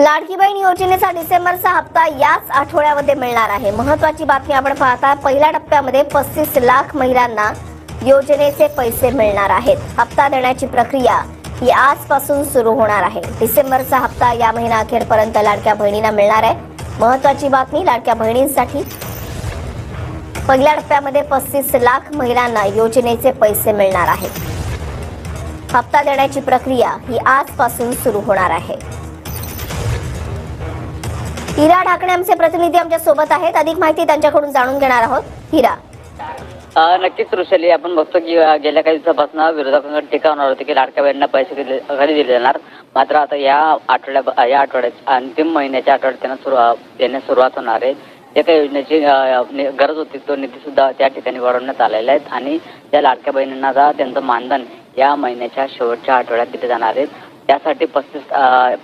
लाडकी बहीण योजनेचा डिसेंबरचा हप्ता याच आठवड्यामध्ये मिळणार आहे. महत्वाची बातमी आपण पाहता पहिल्या टप्प्यामध्ये पस्तीस लाख महिलांना योजनेचे पैसे मिळणार आहेत. हप्ता देण्याची प्रक्रिया ही आजपासून सुरू होणार आहे. डिसेंबरचा हप्ता या महिना अखेरपर्यंत लाडक्या बहिणींना मिळणार आहे. महत्वाची बातमी लाडक्या बहिणींसाठी. पहिल्या टप्प्यामध्ये पस्तीस लाख महिलांना योजनेचे पैसे मिळणार आहेत. हप्ता देण्याची प्रक्रिया ही आजपासून सुरू होणार आहे. हिरा ढाकणे आमचे प्रतिनिधी आमच्यासोबत आहेत. अधिक माहिती त्यांच्याकडून जाणून घेणार आहोत. हिरा. नक्कीच ऋषली आपण बघतो की गेल्या काही दिवसापासून विरोधकांकडे टीका होणार होती की लाडक्या बहिणींना पैसे दिले घरी दिले जाणार. मात्र आता या आठवड्या या आठवड्यात अंतिम महिन्याच्या आठवड्यात त्यांना सुरुवात देण्यास सुरुवात होणार आहे. जे काही योजनेची गरज होती तो निधी सुद्धा त्या ठिकाणी वाढवण्यात आलेला आहे. आणि त्या लाडक्या बहिणींना त्यांचं मानधन या महिन्याच्या शेवटच्या आठवड्यात दिले जाणार आहे. त्यासाठी पस्तीस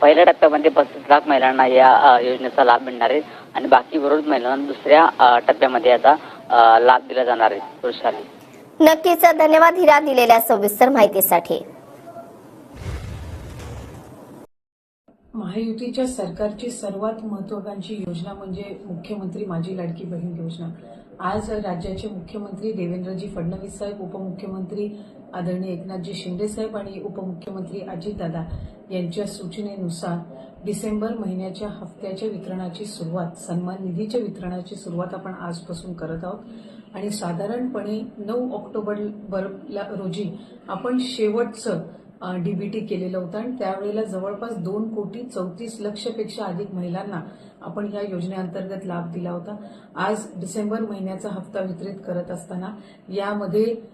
पहिल्या टप्प्यामध्ये पस्तीस लाख महिलांना या योजनेचा लाभ मिळणार आहे. आणि बाकी विरोध महिलांना दुसऱ्या टप्प्यामध्ये आता अ, लाभ दिला जाणार आहे. वृषाली नक्कीच धन्यवाद हिरा दिलेल्या सविस्तर माहितीसाठी. महायुतीच्या सरकारची सर्वात महत्वाकांक्षी योजना म्हणजे मुख्यमंत्री माझी लाडकी बहीण योजना. आज राज्याचे मुख्यमंत्री देवेंद्रजी फडणवीस साहेब उपमुख्यमंत्री आदरणीय एकनाथजी शिंदे साहेब आणि उपमुख्यमंत्री अजितदादा यांच्या सूचनेनुसार डिसेंबर महिन्याच्या हप्त्याच्या वितरणाची सुरुवात सन्मान निधीच्या वितरणाची सुरुवात आपण आजपासून करत आहोत. आणि साधारणपणे नऊ ऑक्टोबर रोजी आपण शेवटचं डीबीटी केलेलं होतं आणि त्यावेळेला जवळपास दोन कोटी चौतीस लक्षपेक्षा अधिक महिलांना आपण या योजनेअंतर्गत लाभ दिला होता. आज डिसेंबर महिन्याचा हप्ता वितरित करत असताना यामध्ये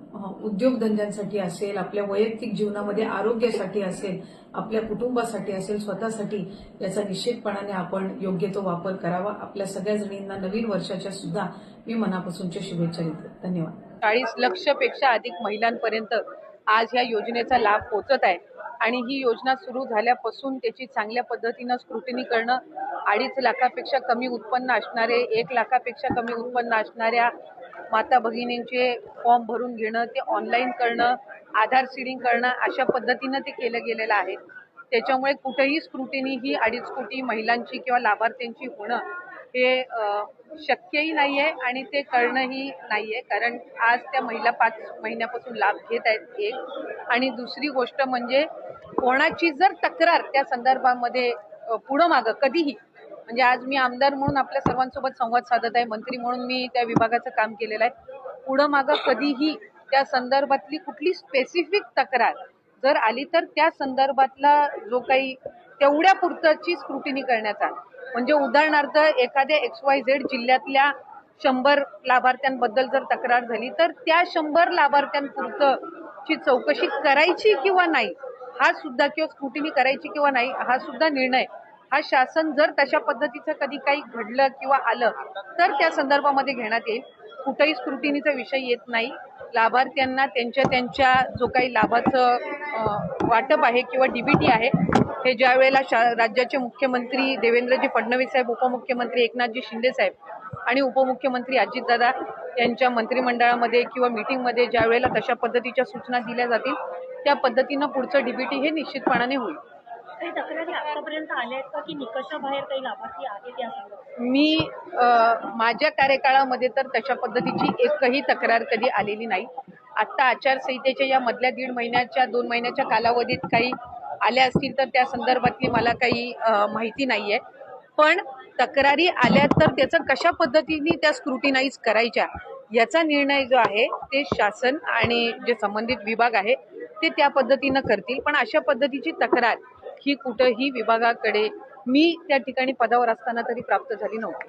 उद्योगधंद्यांसाठी असेल आपल्या वैयक्तिक जीवनामध्ये आरोग्यासाठी असेल आपल्या कुटुंबासाठी असेल स्वतःसाठी याचा निश्चितपणाने आपण योग्य तो वापर करावा. आपल्या सगळ्या जणींना नवीन वर्षाच्या सुद्धा मी मनापासूनच्या शुभेच्छा देते. धन्यवाद. चाळीस लक्षपेक्षा अधिक महिलांपर्यंत आज ह्या योजनेचा लाभ पोहोचत आहे आणि ही योजना सुरू झाल्यापासून त्याची चांगल्या पद्धतीनं स्क्रुटिनी करणं अडीच लाखापेक्षा कमी उत्पन्न असणारे एक लाखापेक्षा कमी उत्पन्न असणाऱ्या माता भगिनींचे फॉर्म भरून घेणं ते ऑनलाईन करणं आधार सीडिंग करणं अशा पद्धतीनं ते केलं गेलेलं आहे. त्याच्यामुळे कुठेही स्क्रुटिनी ही अडीच कोटी महिलांची किंवा लाभार्थ्यांची होणं हे शक्यही नाही आहे आणि ते करणंही नाही आहे कारण आज त्या महिला पाच महिन्यापासून लाभ घेत आहेत एक आणि दुसरी गोष्ट म्हणजे कोणाची जर तक्रार त्या संदर्भामध्ये पुढं मागं कधीही म्हणजे आज मी आमदार म्हणून आपल्या सर्वांसोबत संवाद साधत आहे मंत्री म्हणून मी त्या विभागाचं काम केलेलं आहे. पुढं मागं कधीही त्या संदर्भातली कुठली स्पेसिफिक तक्रार जर आली तर त्या संदर्भातला जो काही तेवढ्या पुरतची स्क्रुटिनी करण्याचा म्हणजे उदाहरणार्थ एखाद्या एक्स वाय झेड जिल्ह्यातल्या शंभर लाभार्थ्यांबद्दल जर तक्रार झाली तर त्या शंभर लाभार्थ्यांपुरतं ची चौकशी करायची किंवा नाही हा सुद्धा किंवा स्क्रुटिनी करायची किंवा नाही हा सुद्धा निर्णय हा शासन जर तशा पद्धतीचं कधी काही घडलं किंवा आलं तर त्या संदर्भामध्ये घेण्यात येईल. कुठेही स्क्रुटिनीचा विषय येत नाही. लाभार्थ्यांना त्यांच्या त्यांच्या जो काही लाभाचं वाटप आहे किंवा डीबीटी आहे हे ज्या वेळेला शा राज्याचे मुख्यमंत्री देवेंद्रजी फडणवीस साहेब उपमुख्यमंत्री एकनाथजी शिंदे साहेब आणि उपमुख्यमंत्री अजितदादा यांच्या मंत्रिमंडळामध्ये किंवा मीटिंगमध्ये ज्या वेळेला तशा पद्धतीच्या सूचना दिल्या जातील त्या पद्धतीनं पुढचं डीबीटी हे निश्चितपणाने होईल. काही तक्रारी आतापर्यंत आल्या आहेत का की निकषाबाहेर काही लाभार्थी आहेत या संदर्भात मी अ, माझ्या कार्यकाळामध्ये तर तशा पद्धतीची एकही तक्रार कधी आलेली नाही. आत्ता आचारसंहितेच्या या मधल्या दीड महिन्याच्या दोन महिन्याच्या कालावधीत काही आल्या असतील तर त्या संदर्भातली मला काही अ, माहिती नाही आहे पण तक्रारी आल्या तर त्याचं कशा पद्धतीने त्या स्क्रुटिनाईज करायच्या याचा निर्णय जो आहे ते शासन आणि जे संबंधित विभाग आहे ते त्या पद्धतीनं करतील. पण अशा पद्धतीची तक्रार ही कुठंही विभागाकडे मी त्या ठिकाणी पदावर असताना तरी प्राप्त झाली नव्हती.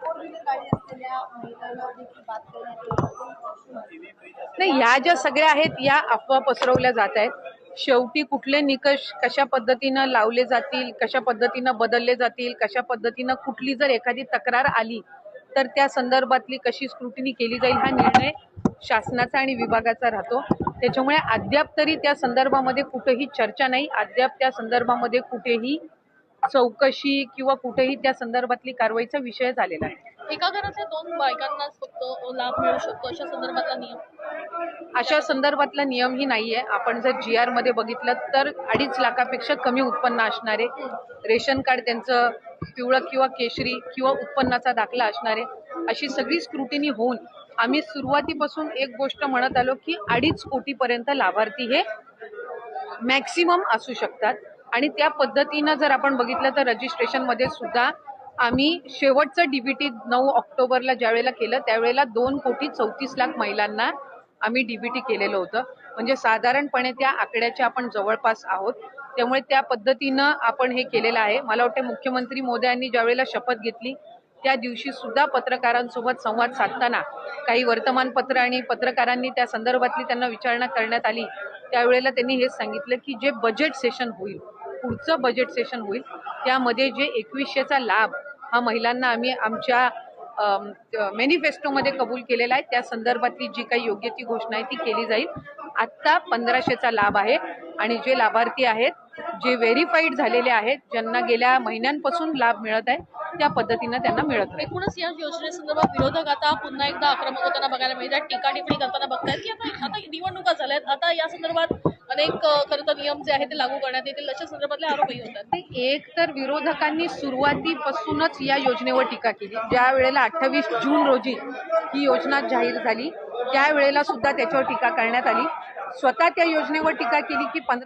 नाही ह्या ज्या सगळ्या आहेत या अफवा पसरवल्या जात आहेत. शेवटी कुठले निकष कशा पद्धतीनं लावले जातील कशा पद्धतीनं बदलले जातील कशा पद्धतीनं कुठली जर एखादी तक्रार आली तर त्या संदर्भातली कशी स्क्रुटिनी केली जाईल हा निर्णय शासनाचा आणि विभागाचा राहतो. त्याच्यामुळे अद्याप तरी त्या संदर्भामध्ये कुठेही चर्चा नाही. अद्याप त्या संदर्भामध्ये कुठेही चौकशी किंवा कुठेही त्या संदर्भातली कारवाईचा विषय झालेला आहे एका घरातल्या दोन बायकांनाच फक्त लाभ मिळू शकतो अशा संदर्भातला नियम? अशा संदर्भातला नियमही नाहीये. आपण जर जी आरमध्ये बघितलं तर अडीच लाखापेक्षा कमी उत्पन्न असणारे रेशन कार्ड त्यांचं पिवळं किंवा केशरी किंवा उत्पन्नाचा दाखला असणारे अशी सगळी स्क्रुटिनी होऊन आम्ही सुरुवातीपासून एक गोष्ट म्हणत आलो की अडीच कोटीपर्यंत लाभार्थी हे मॅक्सिमम असू शकतात. आणि त्या पद्धतीनं जर आपण बघितलं तर रजिस्ट्रेशनमध्ये सुद्धा आम्ही शेवटचं डीबीटी नऊ ऑक्टोबरला ज्यावेळेला केलं त्यावेळेला दोन कोटी चौतीस लाख महिलांना आम्ही डीबीटी केलेलं होतं. म्हणजे साधारणपणे त्या आकड्याच्या आपण जवळपास आहोत. त्यामुळे त्या पद्धतीनं आपण हे केलेलं आहे. मला वाटतं मुख्यमंत्री मोदयांनी ज्यावेळेला शपथ घेतली त्या दिवशी सुद्धा पत्रकारांसोबत संवाद साधताना काही वर्तमानपत्र आणि पत्रकारांनी त्या संदर्भातली त्यांना विचारणा करण्यात आली. त्यावेळेला त्यांनी हे सांगितलं की जे बजेट सेशन होईल पुढचं बजेट सेशन होईल त्यामध्ये जे एकवीसशेचा लाभ हा महिलांना आम्ही आमच्या मॅनिफेस्टोमध्ये कबूल केलेला आहे. त्या संदर्भातली जी काही योग्य ती घोषणा आहे ती केली जाईल. आत्ता पंधराशेचा लाभ आहे आणि जे लाभार्थी आहेत जे व्हेरीफाईड झालेले आहेत ज्यांना गेल्या महिन्यांपासून लाभ मिळत आहे त्या पद्धतीनं त्यांना मिळत एकूणच या योजनेसंदर्भात विरोधक आता पुन्हा एकदा आक्रमक होताना बघायला मिळतात. टीका टिप्पणी करताना बघतायत की आता आता निवडणुका झाल्यात. आता या संदर्भात अनेक खरं तर नियम जे आहेत ते लागू करण्यात येतील अशा संदर्भातले आरोपही होतात. एक तर विरोधकांनी सुरुवातीपासूनच या योजनेवर टीका केली. ज्या वेळेला अठ्ठावीस जून रोजी ही योजना जाहीर झाली त्यावेळेला सुद्धा त्याच्यावर टीका करण्यात आली. स्वतः त्या योजनेवर टीका केली की पंधरा